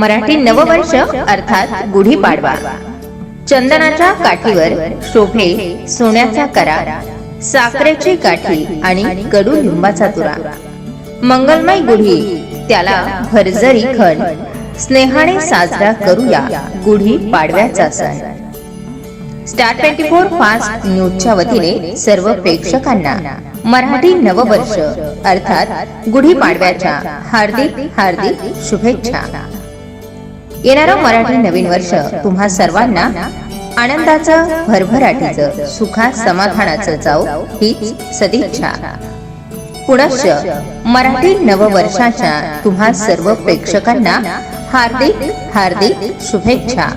मराठी नववर्ष अर्थात गुढीपाडवा चंदनाच्या काठीवर शोभे सोन्याचा करार साखरेची काठी आणि कडू लिंबाचा तुरा. मंगलमय गुढी त्याला भरजरी खण. स्नेहाने साजरा करूया गुढी पाडव्याचा सण. स्टार ट्वेंटी फोर फास्ट न्यूजच्या वतीने सर्व प्रेक्षकांना मराठी नववर्ष अर्थात गुढीपाडव्याच्या हार्दिक हार्दिक शुभेच्छा. येणारं मराठी नवीन वर्ष तुम्हा सर्वांना आनंदाचं भरभराटीचं सुखा समाधानाचं जाऊ हीच सदिच्छा. पुनश्च मराठी नववर्षाच्या तुम्हा सर्व प्रेक्षकांना हार्दिक हार्दिक शुभेच्छा.